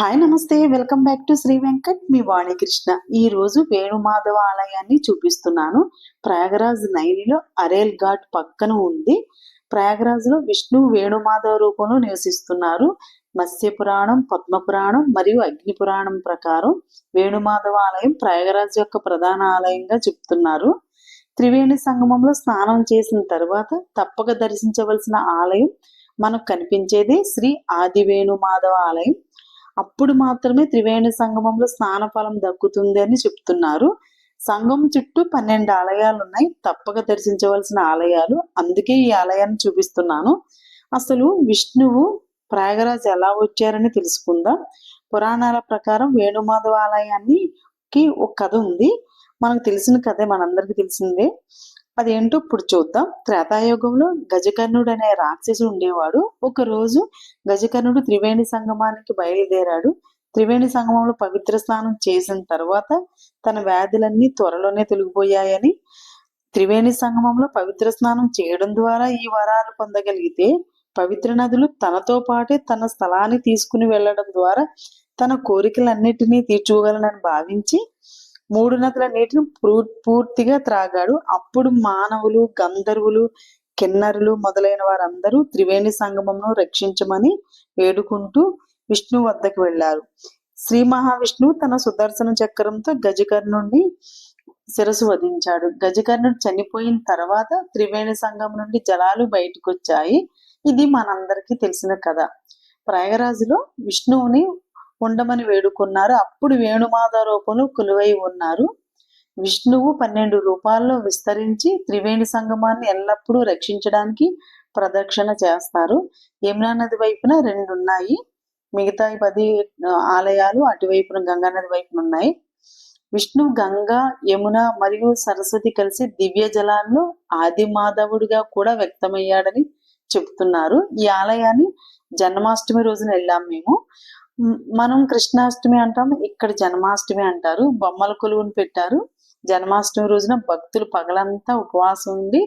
Hi నమస్తే. Welcome back to Shri Venkat. మీ వాణికృష్ణ. ఈ రోజు వేణుమాధవ ఆలయాన్ని చూపిస్తున్నాను. ప్రయాగరాజ్ నైనిలో అరేల్ ఘాట్ పక్కన ఉంది. ప్రయాగరాజ్లో విష్ణు వేణుమాధవ రూపంలో నివసిస్తున్నారు. మత్స్య పురాణం పద్మ పురాణం మరియు అగ్ని పురాణం ప్రకారం వేణుమాధవ ఆలయం ప్రయాగరాజ్ యొక్క ప్రధాన ఆలయంగా చెప్తున్నారు. త్రివేణి సంగమంలో స్నానం చేసిన తర్వాత తప్పక దర్శించవలసిన ఆలయం మనకు కనిపించేది శ్రీ ఆది వేణుమాధవ ఆలయం. అప్పుడు మాత్రమే త్రివేణి సంగమంలో స్నాన ఫలం దక్కుతుంది అని చెప్తున్నారు. సంగం చుట్టూ పన్నెండు ఆలయాలు ఉన్నాయి తప్పక దర్శించవలసిన ఆలయాలు. అందుకే ఈ ఆలయాన్ని చూపిస్తున్నాను. అసలు విష్ణువు ప్రయాగరాజ్ ఎలా వచ్చారని తెలుసుకుందాం. పురాణాల ప్రకారం వేణుమాధవ ఆలయానికి ఒక కథ ఉంది. మనకు తెలిసిన కథే మనందరికి తెలిసిందే. అదేంటో ఇప్పుడు చూద్దాం. త్రేతాయుగంలో గజకర్ణుడు అనే రాక్షసుడు ఉండేవాడు. ఒక రోజు గజకర్ణుడు త్రివేణి సంగమానికి బయలుదేరాడు. త్రివేణి సంగమంలో పవిత్ర స్నానం చేసిన తర్వాత తన వ్యాధులన్నీ త్వరలోనే తొలగిపోయాయని త్రివేణి సంగమంలో పవిత్ర స్నానం చేయడం ద్వారా ఈ వరాలు పొందగలిగితే పవిత్ర నదులు తనతో పాటే తన స్థలాన్ని తీసుకుని వెళ్ళడం ద్వారా తన కోరికలన్నిటినీ తీర్చుకోగలనని భావించి మూడు నదుల నీటిని పూర్తిగా త్రాగాడు. అప్పుడు మానవులు గంధర్వులు కిన్నరులు మొదలైన వారందరూ త్రివేణి సంగమంను రక్షించమని వేడుకుంటూ విష్ణు వద్దకు వెళ్ళారు శ్రీ మహావిష్ణువు తన సుదర్శన చక్రంతో గజకర్ణుణ్ణి శిరసు వధించాడు. గజకర్ణుడు చనిపోయిన తర్వాత త్రివేణి సంఘం నుండి జలాలు బయటకు వచ్చాయి ఇది మనందరికీ తెలిసిన కథ. ప్రయాగరాజులో విష్ణువుని ఉండమని వేడుకున్నారు. అప్పుడు వేణుమాధ రూపంలో కొలువై ఉన్నారు. విష్ణువు పన్నెండు రూపాల్లో విస్తరించి త్రివేణి సంగమాన్ని ఎల్లప్పుడూ రక్షించడానికి ప్రదక్షిణ చేస్తారు. యమునా నది వైపున రెండు ఉన్నాయి మిగతా పది ఆలయాలు అటువైపున గంగా నది వైపున ఉన్నాయి విష్ణు గంగా యమున మరియు సరస్వతి కలిసి దివ్య జలాల్లో ఆది మాధవుడిగా కూడా వ్యక్తమయ్యాడని చెప్తున్నారు. ఈ ఆలయాన్ని జన్మాష్టమి రోజున వెళ్ళాం మేము. మనం కృష్ణాష్టమి అంటాం ఇక్కడ జన్మాష్టమి అంటారు. బొమ్మల కొలువుని పెట్టారు. జన్మాష్టమి రోజున భక్తులు పగలంతా ఉపవాసం ఉండి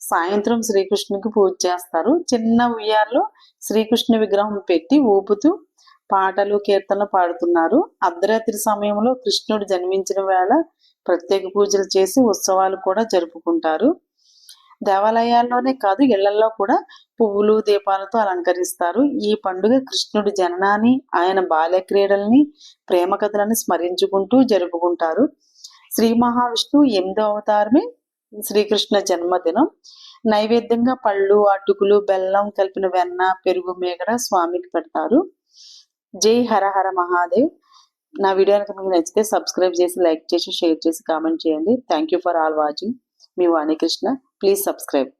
సాయంత్రం శ్రీకృష్ణునికి పూజ చేస్తారు. చిన్న ఉయ్యాల్లో శ్రీకృష్ణ విగ్రహం పెట్టి ఊపుతూ పాటలు కీర్తనలు పాడుతున్నారు. అర్ధరాత్రి సమయంలో కృష్ణుడు జన్మించిన వేళ ప్రత్యేక పూజలు చేసి ఉత్సవాలు కూడా జరుపుకుంటారు. దేవాలయాల్లోనే కాదు ఇళ్ళలో కూడా పువ్వులు దీపాలతో అలంకరిస్తారు. ఈ పండుగ కృష్ణుడి జననాన్ని ఆయన బాల్య క్రీడల్ని ప్రేమ కథలను స్మరించుకుంటూ జరుపుకుంటారు. శ్రీ మహావిష్ణువు ఎనిమిదో అవతారమే శ్రీకృష్ణ జన్మదినం. నైవేద్యంగా పళ్ళు అటుకులు బెల్లం కలిపిన వెన్న పెరుగు మేగడ స్వామికి పెడతారు. జై హర హర మహాదేవ్. నా వీడియో కనుక మీకు నచ్చితే సబ్స్క్రైబ్ చేసి లైక్ చేసి షేర్ చేసి కామెంట్ చేయండి. Thank you for all watching me Vanikrishna. Please subscribe